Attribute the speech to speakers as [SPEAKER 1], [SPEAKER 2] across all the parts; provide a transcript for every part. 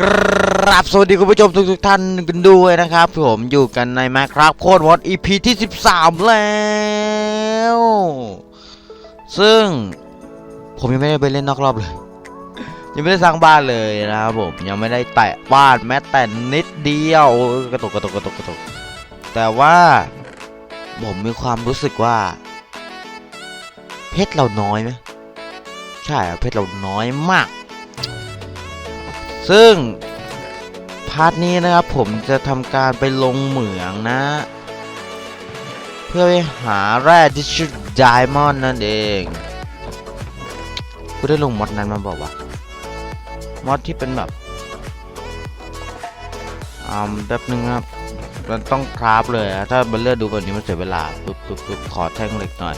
[SPEAKER 1] กราบสวัสดีคุณผู้ชมทุกๆท่านกันด้วยนะครับ ผมอยู่กันใน Minecraft โคดวอต EP ที่ 13 แล้ว ซึ่งผมยังไม่ได้ไปเล่นนอกรอบเลย ยังไม่ได้สร้างบ้านเลยนะครับผมยังไม่ได้แตะบ้านแม้แต่นิดเดียวกระตุกกระตุกกระตุกกระตุกแต่ว่าผมมีความรู้สึกว่า เพชรเราน้อยไหมใช่เพชรเราน้อยมาก ซึ่งพาร์ทนี้นะครับผมจะทำการไปลงเหมืองนะ เพื่อไปหาแร่ที่ชื่อไดมอนด์นั่นเองกูได้ลงมอดนั้นมาบอกว่ามอดที่เป็นแบบอ่าแป๊บนึงครับมันต้องคราฟเลยอะถ้าเบลเลอร์ดูแบบนี้มันเสียเวลาปึ๊บปึ๊บปึ๊บขอแท่งเหล็กหน่อย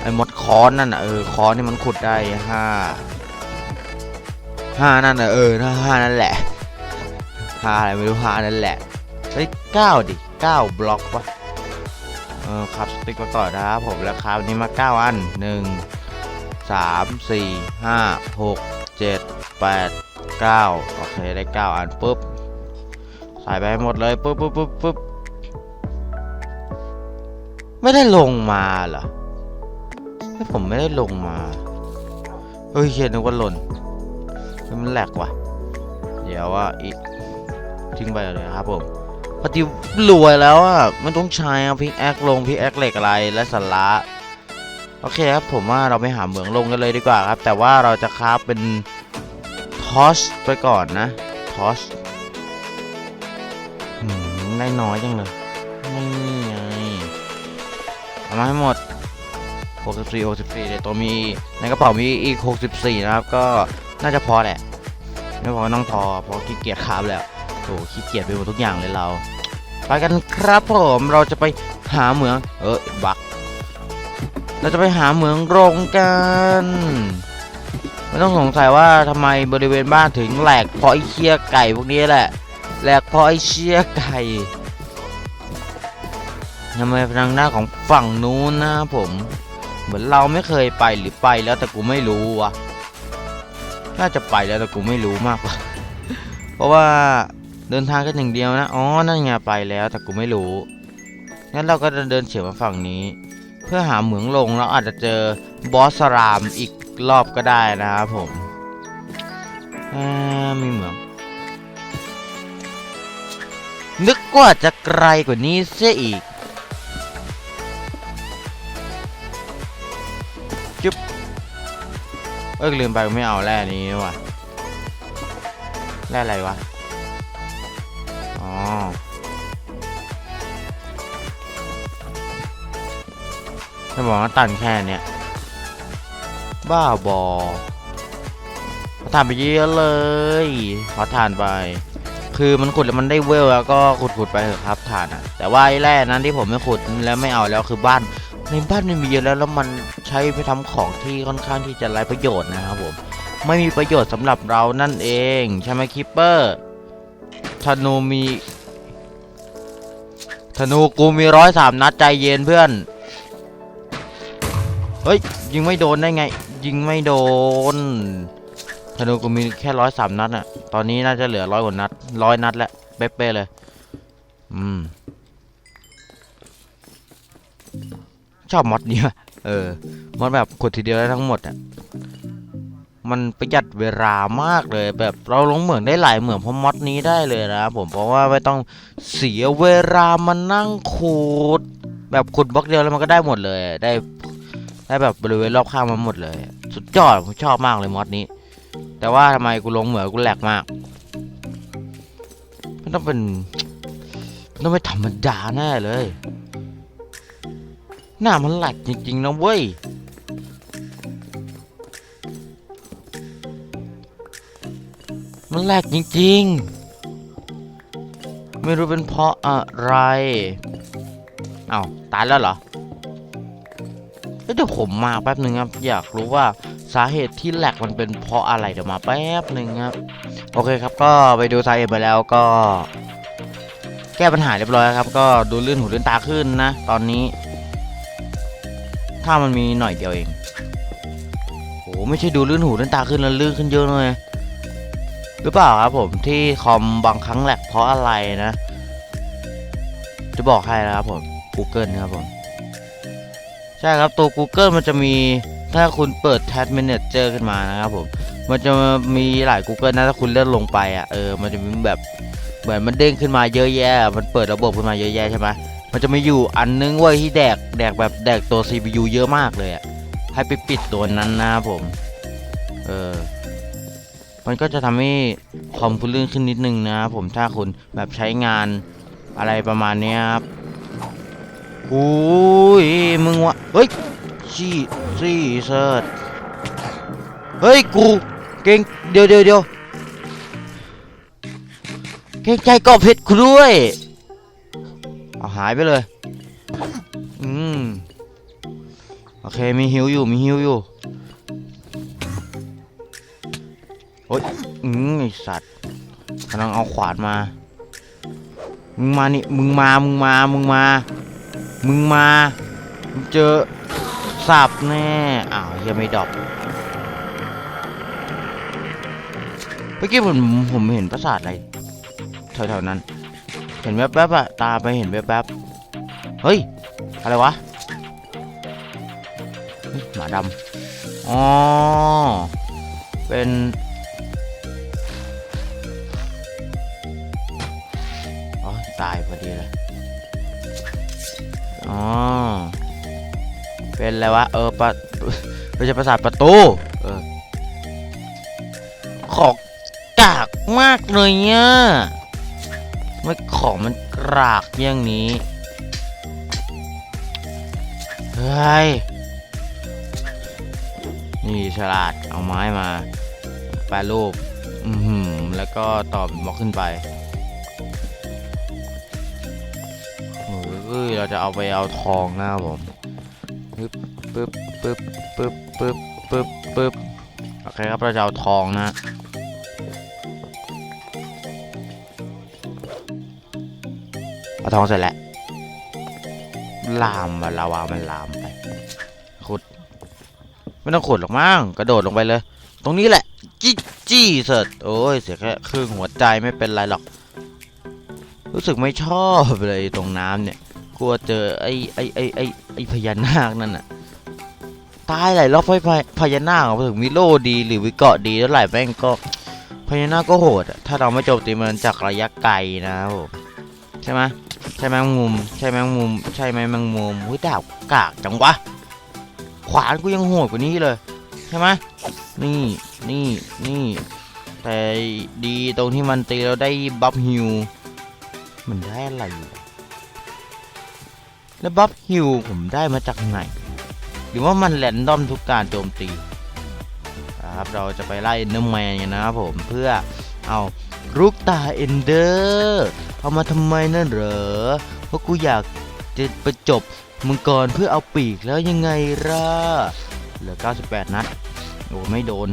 [SPEAKER 1] ไอ้มดค้อนนั่นอะเออค้อนนี่มันขุดได้ห้า ห้านั่นอะเออถ้าห้านั่นแหละห้าอะไรไม่รู้ห้านั่นแหละเฮ้ยเก้าดิเก้าบล็อกปะเออครับสติ๊กมาต่อนะครับผมแล้วครับนี้มาเก้าอันหนึ่งสามสี่ห้าหกเจ็ดแปดเก้าโอเคได้เก้าอันปุ๊บใส่ไปให้หมดเลยปุ๊บปุ๊บปุ๊บปุ๊บไม่ได้ลงมาเหรอผมไม่ได้ลงมาเฮ้ยเขียนนึกว่าหล่น มันแหลกว่ะ เดี๋ยวว่าอีกทิ้งไปเลยครับผมปฏิรวยแล้วอะไม่ต้องใช้อะพิกแอคลงพิกแอคเหล็กอะไรและสาระโอเคครับผมว่าเราไปหาเหมืองลงกันเลยดีกว่าครับ แต่ว่าเราจะคราฟเป็นทอสไปก่อนนะทอสได้น้อยจังเลยนี่ไงเอามาให้หมด 64 64ในตัวมีในกระเป๋ามีอีก 64 นะครับก็ น่าจะพอแหละไม่พอต้องพอเพราะขี้เกียจคราบแล้วโอ้ขี้เกียจไปหมดทุกอย่างเลยเรา ไปกันครับผมเราจะไปหาเหมือง เออบักเราจะไปหาเหมืองโรงกันไม่ต้องสงสัยว่าทำไมบริเวณบ้านถึงแหลกเพราะไอ้เชี่ยไก่พวกนี้แหละ แหลกเพราะไอ้เชี่ยไก่ทำไมทางหน้าของฝั่งนู้นนะผม เหมือนเราไม่เคยไปหรือไปแล้วแต่กูไม่รู้วะ น่าจะไปแล้วแต่กูไม่รู้มากกว่า เพราะว่าเดินทางแค่หนึ่งเดียวนะ อ๋อ นั่นไงไปแล้วแต่กูไม่รู้ งั้นเราก็จะเดินเฉียวมาฝั่งนี้ เพื่อหาเหมืองลงแล้วอาจจะเจอบอสสรามอีกรอบก็ได้นะครับผมมีเหมือง นึกว่าจะไกลกว่านี้เสียอีก จุด เอ้ยลืมไปไม่เอาแร่นี่ว่ะแร่อะไรวะ อ๋อ จะบอกว่าตันแค่เนี้ยบ้าบอขอทานไปเยอะเลยขอทานไป คือมันขุดแล้วมันได้เวลแล้วก็ขุดขุดๆไปเถอะครับทานอะ แต่ว่าไอ้แร่นั้นที่ผมไม่ขุดแล้วไม่เอาแล้วคือบ้าน ในบ้านมันมีเยอะแล้วแล้วมัน ใช้ไปทำของที่ค่อนข้างที่จะไร้ประโยชน์นะครับผม ไม่มีประโยชน์สำหรับเรานั่นเองใช่ไหมคิปเปอร์ธนูมีธนูกูมีร้อยสามนัดใจเย็นเพื่อน เฮ้ย ยิงไม่โดนได้ไง ยิงไม่โดนธนูกูมีแค่ร้อยสามนัดอะตอนนี้น่าจะเหลือร้อยกว่านัดร้อยนัดแล้วเป๊ะๆเลย อืม ชอบมอดเนี่ย เออมอดแบบขุดทีเดียวได้ทั้งหมดอะ มันประหยัดเวลามากเลย แบบเราลงเหมืองได้หลายเหมืองเพราะมอดนี้ได้เลยนะผมเพราะว่าไม่ต้องเสียเวลามานั่งขุด แบบขุดบล็อกเดียวแล้วมันก็ได้หมดเลย ได้ได้แบบบริเวณรอบข้างมันหมดเลย สุดยอดผมชอบมากเลยมอดนี้ แต่ว่าทำไมกูลงเหมืองกูแหลกมากมันต้องเป็นต้องไม่ธรรมดาแน่เลย หน้ามันแหลกจริงๆนะเว้ย มันแหลกจริงๆ ไม่รู้เป็นเพราะอะไร เอา้าตายแล้วเหรอเดี๋ยวผมมาแป๊บหนึ่งครับ อยากรู้ว่าสาเหตุที่แหลกมันเป็นเพราะอะไรเดี๋ยวมาแป๊บหนึ่งครับ โอเคครับก็ไปดูสาเหตุไปแล้วก็ แก้ปัญหาเรียบร้อยแล้วครับ ก็ดูลื่นหูลื่นตาขึ้นนะ ตอนนี้ ถ้ามันมีหน่อยเดียวเองโหไม่ใช่ดูลื่นหูลื่นตาขึ้นแล้วลื่นขึ้นเยอะเลยหรือเปล่าครับผมที่คอมบางครั้งแหลกเพราะอะไรนะ จะบอกให้นะครับผม Google ครับผม ใช่ครับตัว Google มันจะมีถ้าคุณเปิด Tab Manager ขึ้นมานะครับผม มันจะมีหลาย Google นะถ้าคุณเลื่อนลงไปอะเออมันจะมีแบบเหมือนมันเด้งขึ้นมาเยอะแยะ มันเปิดระบบขึ้นมาเยอะแยะใช่ไหม มันจะมีอยู่อันนึงเว้ยที่แดกแดกแบบแดกตัว CPU เยอะมากเลยอะให้ไปปิดตัวนั้นนะครับผม เออ มันก็จะทำให้คอมคุณลื่นขึ้นนิดนึงนะครับผมถ้าคุณแบบใช้งานอะไรประมาณนี้ครับโอ้ยมึงวะ เฮ้ยชี้ซี่เซิร์ชเฮ้ย กู เก่ง เดี๋ยวเดี๋ยวเดี๋ยวเก่งใจกรอบเพชรกูด้วย เอาหายไปเลย อืม โอเค มีฮิวอยู่ มีฮิวอยู่ โอ๊ย อืมไอสัตว์กำลังเอาขวานมา มึงมานี่ มึงมา มึงมา มึงมา มึงมา มึงเจอสับแน่ อ้าวยังไม่ดอปเมื่อกี้ผมผมเห็นปราสาทอะไรแถวๆนั้น เห็นแวบๆอะตาไปเห็นแวบๆเฮ้ย อะไรวะหมาดำอ๋อ เป็น อ๋อ ตายพอดีเลย อ๋อ เป็นอะไรวะ เออปะไม่ใช่ประสาทประตู เออ ขอกากมากเลยเนี่ย ไม่ของมันกรากอย่างนี้ เฮ้ย นี่ฉลาดเอาไม้มาแปรรูปอือหือแล้วก็ต่อบล็อกขึ้นไปโอ้ยเราจะเอาไปเอาทองนะผมปึ๊บปึ๊บปึ๊บปึ๊บปึ๊บปึ๊บปึ๊บโอเคครับเราจะเอาทองนะ เอาทองเสร็จแล้ว ลามอะลาวามันลามไป ขุด ไม่ต้องขุดหรอกมั้ง กระโดดลงไปเลย ตรงนี้แหละ จี้จี้เสร็จโอ้ย เสียแค่ครึ่งหัวใจไม่เป็นไรหรอก รู้สึกไม่ชอบเลยตรงน้ำเนี่ย กลัวเจอไอ้ไอ้ไอ้ไอ้ไอ้พญานาคนั่นน่ะตายหลายรอบไฟพญพญานาคอถึงมีโล่ดี หรือวิเกาะดีแล้วหลายแม่งก็พญานาคก็โหดถ้าเราไม่โจมตีมันจากระยะไกลนะครับผมใช่ไหม ใช่แมงมุม ใช่แมงมุม ใช่ไหมแมงมุมหุ้ยดาบกากจังวะ ขวานกูยังโหดกว่านี้เลย ใช่ไหมนี่นี่นี่ แต่ดีตรงที่มันตีเราได้บัฟฮิว มันได้อะไรอยู่แล้วบัฟฮิวผมได้มาจากไหน หรือว่ามันแรนดอมทุกการโจมตีครับเราจะไปไล่เนื้อแมนกันนะครับผมเพื่อเอาลูกตาเอนเดอร์ เอามาทำไมนั่นเหรอ เพราะกูอยากจะไปจบมังกรเพื่อเอาปีกแล้วยังไงล่ะ เหลือ 98 นัด โอ้ไม่โดน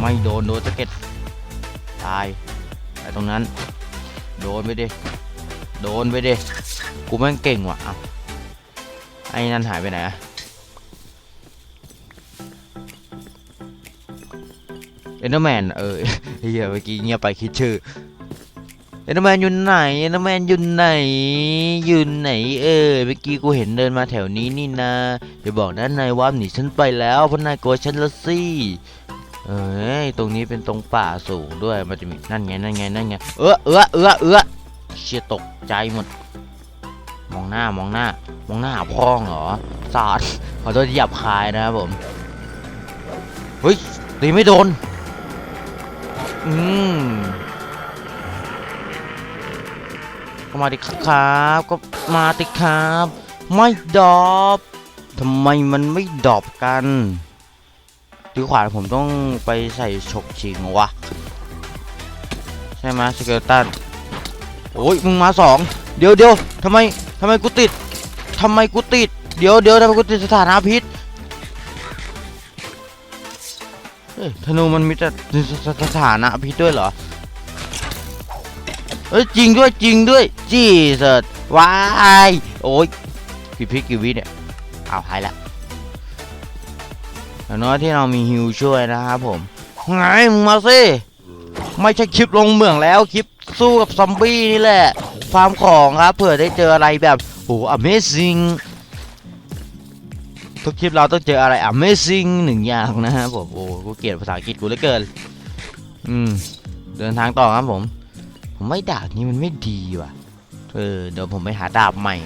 [SPEAKER 1] ไม่โดน โดนสะเก็ตตายไอ้ตรงนั้น โดนไปดิ โดนไปดิ กูแม่งเก่งว่ะอ้าไอ้นั่นหายไปไหนอะเอ็นเดอร์แมนเออเฮียเมื่อกี้เงียบไปคิดชื่อ เอ็นแมนอยู่ไหนเอ็นแมนอยู่ไหนอยู่ไหนเออเมื่อกี้กูเห็นเดินมาแถวนี้นี่นะอย่าบอกนะนายว่าหนีฉันไปแล้วเพราะนายกลัวฉันละสิเอ้ยตรงนี้เป็นตรงป่าสูงด้วยมันจะมีนั่นไงนั่นไงนั่นไงเออเออเออเออเชี่ยตกใจหมด มองหน้ามองหน้า มองหน้าหาพ่องเหรอสาดขอโทษที่หยาบคายนะครับผมเฮ้ยตีไม่โดนอืม ก็มาดิครับ ก็มาดิครับ ไม่ดรอปทำไมมันไม่ดรอปกันถือขวานผมต้องไปใส่ฉกชิงวะ ใช่ไหมสเกลตันโอ้ยมึงมาสองเดี๋ยวเดี๋ยวทำไมทำไมกูติดทำไมกูติด เดี๋ยวเดี๋ยวทำไมกูติดสถานะพิษเฮ้ยธนูมันมีแต่สถานะพิษด้วยเหรอ เอ้ยจริงด้วยจริงด้วยจีเสิร์ตวายโอ้ยกี่พิษกี่วิเนี่ยเอาหายละอย่างน้อยที่เรามีฮิวช่วยนะครับผมไงมึงมาสิไม่ใช่คลิปลงเมืองแล้วคลิปสู้กับซอมบี้นี่แหละ ฟาร์มของครับเผื่อได้เจออะไรแบบโอ้ amazing ทุกคลิปเราต้องเจออะไร amazing หนึ่งอย่างนะฮะผมโอ้กูเกลียดภาษาอังกฤษกูเหลือเกิน อืม เดินทางต่อครับผม ผมไม่ดาบนี้มันไม่ดีว่ะ เออเดี๋ยวผมไปหาดาบใหม่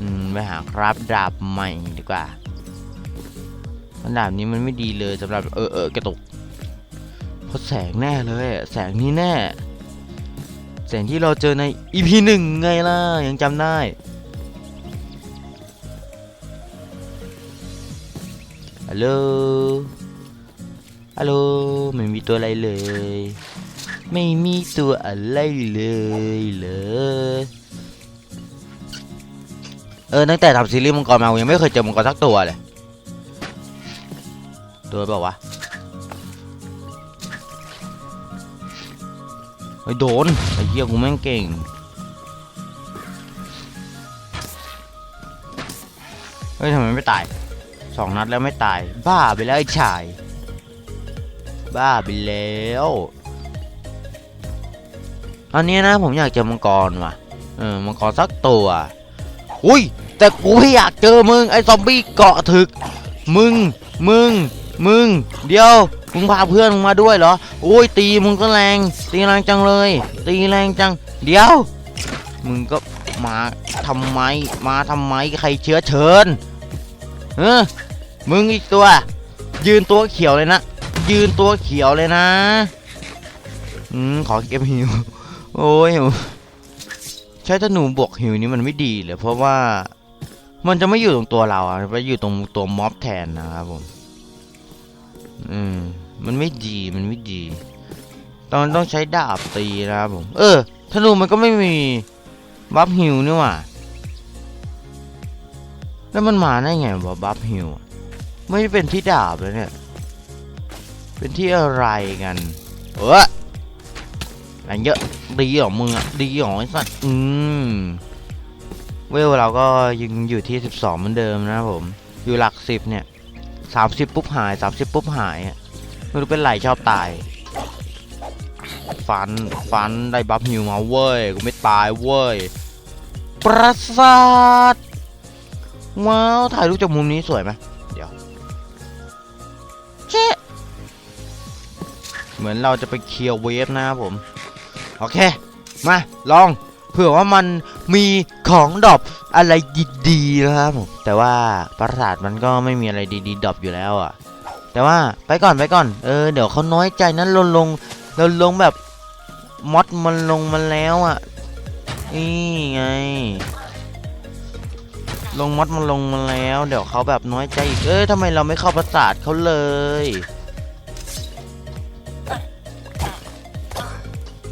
[SPEAKER 1] อืมไปหาครับดาบใหม่ดีกว่าดาบนี้มันไม่ดีเลยสำหรับเออเออกระตุกเพราะแสงแน่เลยแสงนี้แน่ แสงที่เราเจอใน EP หนึ่งไงล่ะยังจำได้ฮัลโหลฮัลโหลไม่มีตัวอะไรเลย ไม่มีตัวอะไรเลยเลยเออตั้งแต่ทำซีรีส์มังกรมายังไม่เคยเจอมังกรสักตัวเลยตัวเปล่าวะไอ้โดนไอ้เหี้ยกูแม่งเก่งเฮ้ยทำไมไม่ตายสองนัดแล้วไม่ตาย บ้าไปแล้วไอ้ชาย บ้าไปแล้ว อนนี้นะผมอยากเจอมังกรว่ะ เออมังกรสักตัว อุ้ย แต่กูไม่อยากเจอมึงไอ้ซอมบี้เกาะถึก มึง มึง มึง เดี๋ยว มึงพาเพื่อนมึงมาด้วยเหรอโอ้ยตีมึงก็แรง ตีแรงจังเลย ตีแรงจัง เดี๋ยว มึงก็มาทำไม มาทำไมใครเชื้อเชิญเออมึงอีกตัว ยืนตัวเขียวเลยนะ ยืนตัวเขียวเลยนะ อืม ขอเก็บหิว โอ้ยใช้ธนูบวกหิวนี่มันไม่ดีเลยเพราะว่ามันจะไม่อยู่ตรงตัวเราอะไปอยู่ตรงตัวม็อบแทนนะครับผมอืมมันไม่ดีมันไม่ดีตอนต้องใช้ดาบตีนะครับผม เออธนูมันก็ไม่มีบัฟฮิวนี่หว่า แล้วมันมาได้ไงวะบัฟฮิวไม่ได้เป็นที่ดาบเลยเนี่ย เป็นที่อะไรกันเออ แรงเยอะดีหรอมึงอะดีหรอไอ้สัตว์อืมเวลเราก็ยังอยู่ที่ 12 เหมือนเดิมนะผม อยู่หลักสิบเนี่ย 30 ปุ๊บหาย 30 ปุ๊บหายอะไม่รู้เป็นไรชอบตาย ฟัน ฟันได้บัฟฮิวมาเว้ย กูไม่ตายเว้ย ปราสาทว้าว ถ่ายรูปจากมุมนี้สวยไหมเดี๋ยวเจ๊เหมือนเราจะไปเคลียร์เวฟนะครับผม โอเค มาลองเผื่อว่ามันมีของดอปอะไรดีๆนะครับผมแต่ว่าปราสาทมันก็ไม่มีอะไรดีๆดอปอยู่แล้วอะ แต่ว่าไปก่อนไปก่อน เออเดี๋ยวเขาน้อยใจนั้นลงลงเราลงแบบมอดมันลงมาแล้วอะนี่ไง ลงมอดมันลงมาแล้ว เดี๋ยวเขาแบบน้อยใจอีกเอ้ยทำไมเราไม่เข้าปราสาทเขาเลย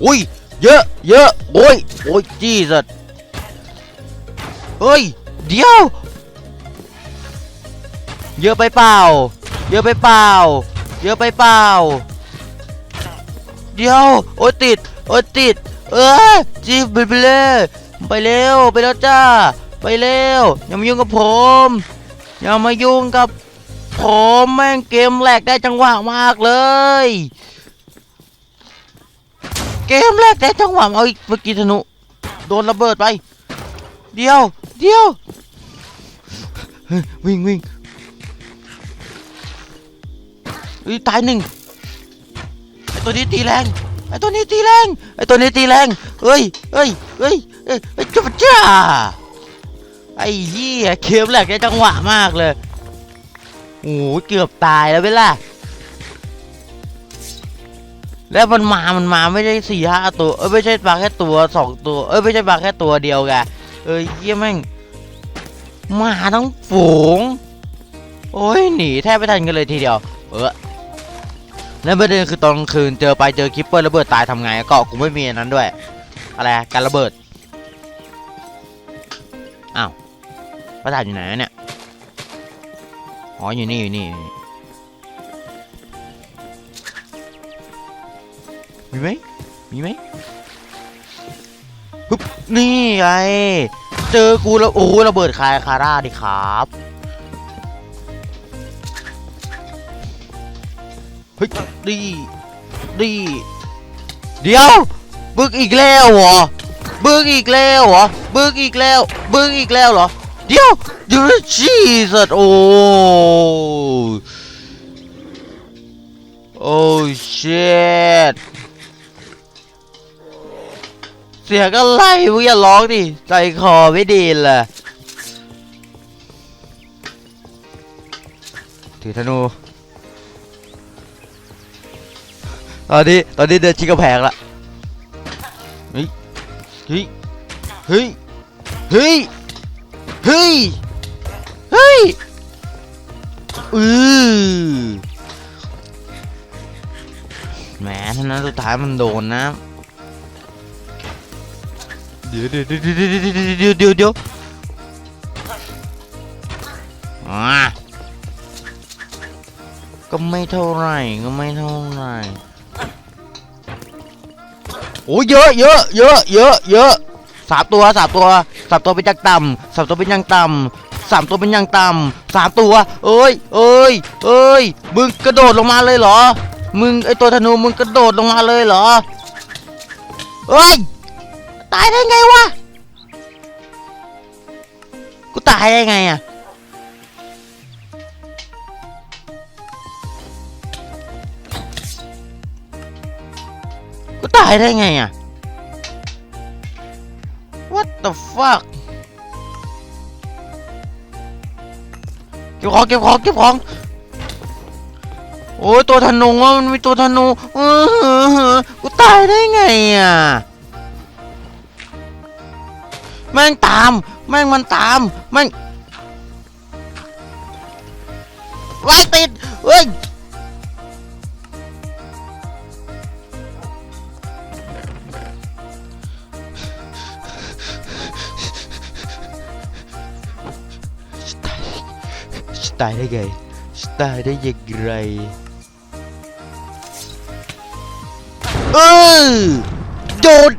[SPEAKER 1] อุ้ย เยอะ เยอะ โอ้ย โอ้ยจี้สัตเฮ้ย เดี๋ยว เยอะไปเปล่า เยอะไปเปล่า เยอะไปเปล่า เดี๋ยว โอ้ยติด โอ้ยติด เออจีบไปเลย ไปเร็ว ไปแล้วจ้า ไปเร็ว อย่ามายุ่งกับผม อย่ามายุ่งกับผมแม่งเกมแหลกได้จังหวะมากเลย เกมแรกได้จังหวะเอาอีกเมื่อกี้ธนุโดนระเบิดไป เดียว เดียว วิ่งวิ่งอุ้ยตายหนึ่งไอตัวนี้ตีแรงไอตัวนี้ตีแรงไอตัวนี้ตีแรงเฮ้ยเฮ้ยเฮ้ยเฮ้ยเฮ้ยจ้าจ้าไอ้เหี้ยเกมแรกได้จังหวะมากเลยโอ้โหเกือบตายแล้วเวล่ะ แล้วมันมา มันมาไม่ได้สี่ห้าตัว เอ้ยไม่ใช่ปลาแค่ตัวสองตัว เอ้ยไม่ใช่ปลาแค่ตัวเดียวไงเอ้ยเยี่ยแม่งมาทั้งฝูง โอ้ยหนีแทบไม่ทันกันเลยทีเดียว เออแล้วประเด็นคือตอนกลางคืนเจอไปเจอคิปเปอร์ระเบิดตายทำไงเกาะกูไม่มีอันนั้นด้วย อะไรการระเบิด อ้าวประธานอยู่ไหนเนี่ย อ๋ออยู่นี่อยู่นี่ มีไหมมีไหมปึ๊บนี่ไงเจอกูแล้วโอ้ระเบิดคายคาร่าดิครับเฮ้ยดีดีเดี๋ยวบึกอีกแล้วเหรอบึกอีกแล้วเหรอบึกอีกแล้วบึกอีกแล้วเหรอเดี๋ยวเดี๋ยวชีสัตโอ้โอ้เสียงอะไรมึงอย่าร้องดิใจคอไม่ดีเลยถือธนูตอนนี้ตอนนี้เดินชิกกระแพงละเฮ้ยเฮ้ยเฮ้ยเฮ้ยเฮ้ยเฮ้ยอือแหมท่านั้นสุดท้ายมันโดนนะ เดี๋ยวเดี๋ยวเดี๋ยวเดี๋ยวเดี๋ยวเดี๋ยวเดี๋ยวก็ไม่เท่าไหร่ก็ไม่เท่าไหร่โอ้ยเยอะเยอะเยอะเยอะเยอะสามตัวสามตัวสามตัวเป็นยังต่ำสามตัวเป็นยังต่ำสามตัวเป็นยังต่ำสามตัว เอ้ยเอ้ยเอ้ยมึงกระโดดลงมาเลยเหรอ มึงไอตัวธนูมึงกระโดดลงมาเลยเหรอเอ้ย ตายได้ไงวะ กูตายได้ไงอะ กูตายได้ไงอะ What the fuck เก็บของเก็บของเก็บของโอ้ยตัวธนูอะมันมีตัวธนูอื้ออกูตายได้ไงอะ แม่งตาม แม่งมันตาม แม่งไว้ติดเฮ้ยตายได้ไงตายได้ยังไงเออโดด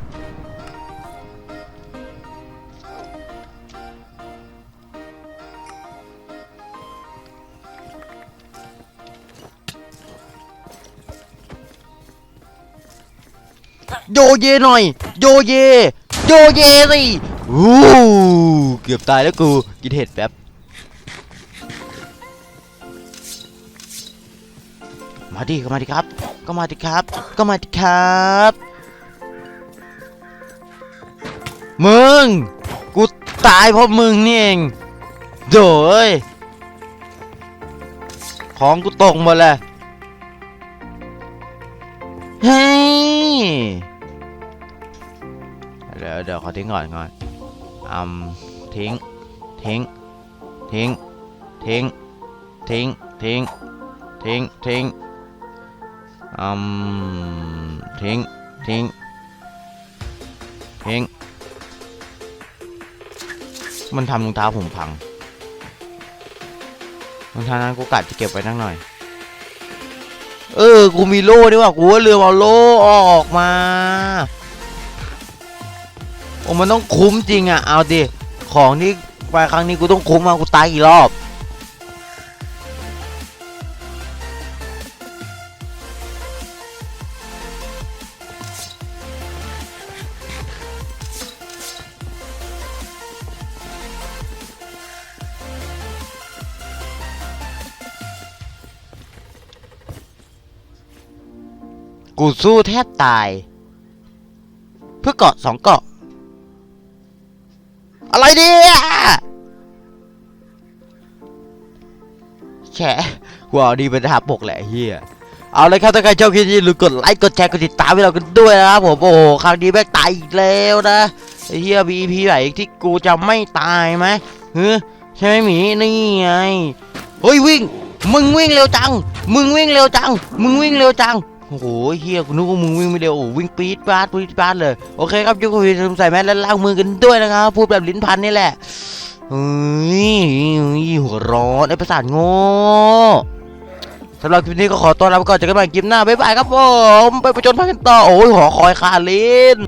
[SPEAKER 1] โยเยหน่อย โยเย โยเยสิอู้เกือบตายแล้วกู กินเห็ดแป๊บมาดิก็มาดิครับ ก็มาดิครับ ก็มาดิครับ มึง กูตายเพราะมึงนี่เองโดยของกูตกหมดเลยเฮ้ย ดี๋ยวเดี๋ยวขอทิ้งก่อนก่อนอืมทิ้ง ทิ้ง ทิ้ง ทิ้ง ทิ้ง ทิ้ง ทิ้ง ทิ้งอืมทิ้ง ทิ้ง ทิ้ง มันทำรองเท้าผมพังรองเท้านั้นกูกัดจะเก็บไว้นั่งหน่อย เออ กูมีโล่ด้วยว่ะกูว่าลืมเอาโล่ออกมา โอ้มันต้องคุ้มจริงอะเอาดิ ของที่ไปครั้งนี้กูต้องคุ้มมากูตายกี่รอบกูสู้แทบตาย เพื่อเกาะสองเกาะ อะไรเนี่ยแฉกูเอาดีเป็นทหาปกแหละเฮียเอาเลยครับถ้าใครชอบคลิปนี้ลืมกดไลค์กดแชร์กดติดตามให้เรากันด้วยนะครับผมโอ้โหครั้งนี้แม่งตายอีกแล้วนะเฮียบีพีไหนที่กูจะไม่ตายไหมเฮ้ยใช่ไหมหมีนี่ไงเฮ้ยวิ่ง มึงวิ่งเร็วจัง มึงวิ่งเร็วจัง มึงวิ่งเร็วจัง โอ้โหเฮียกูนึกว่ามึงวิ่งไม่เร็วโอ้โหวิ่งปี๊ดปาดปี๊ดปาดเลยโอเคครับยกมือใส่แมสและล้างมือกันด้วยนะครับพูดแบบลิ้นพันนี่แหละเฮ้ยหัวร้อนไอ้ประสาทโง่สำหรับคลิปนี้ก็ขอต้อนรับก่อนจะกันใหม่คลิปหน้าบ๊ายบายครับผมไปประจนพันกันต่อโอ้ยหอคอยคาลิน